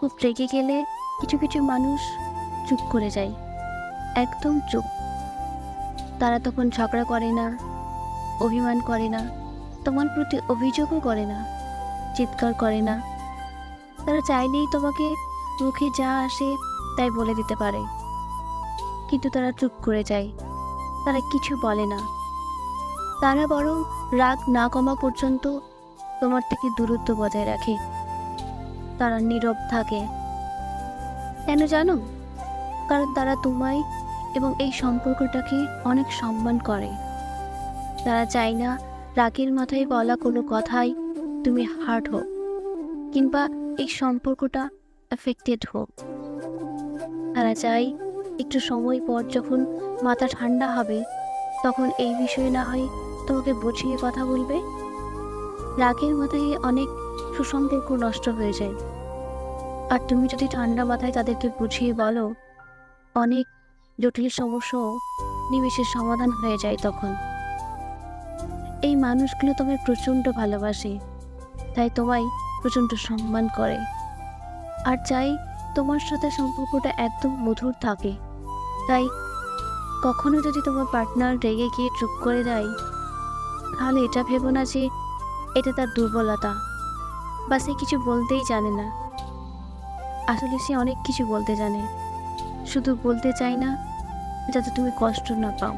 খুব রেগে গেলে কিছু কিছু মানুষ চুপ করে যায়। একদম চুপ। তারা তখন ঝগড়া করে না, অভিমান করে না, তোমার প্রতি অভিযোগও করে না, চিৎকার করে না। তারা চাইলেই তোমাকে মুখে যা আসে তাই বলে দিতে পারে। কিন্তু তারা চুপ করে যায়। তারা কিছু বলে না। তারা বরং রাগ না কমা পর্যন্ত তোমার থেকে দূরত্ব বজায় রাখে। তারা নীরব থাকে। কেন জানো? কারণ তারা তোমায় এবং এই সম্পর্কটাকে অনেক সম্মান করে। তারা চায় না রাগের মাথায় বলা কোনো কথাই তুমি হার্ট হোক কিংবা এই সম্পর্কটা এফেক্টেড হোক। তারা চায় একটু সময় পর যখন মাথা ঠান্ডা হবে, তখন এই বিষয়ে না হয় তোমাকে বুঝিয়ে কথা বলবে। রাগের মাথায় অনেক সুসম্পর্ক নষ্ট হয়ে যায়। আর তুমি যদি ঠান্ডা মাথায় তাদেরকে বুঝিয়ে বলো, অনেক জটিল সমস্যাও নিমেষের সমাধান হয়ে যায় তখন। এই মানুষগুলো তোমায় প্রচণ্ড ভালোবাসে, তাই তোমায় প্রচণ্ড সম্মান করে। আর চাই তোমার সাথে সম্পর্কটা একদম মধুর থাকে, তাই কখনো যদি তোমার পার্টনার রেগে গিয়ে চুপ করে দেয়, তাহলে এটা ভেবো না যে এটা তার দুর্বলতা। বা সে কিছু বলতেই জানে না। আসলে সে অনেক কিছু বলতে জানে। শুধু বলতে চায় না, যাতে তুমি কষ্ট না পাও।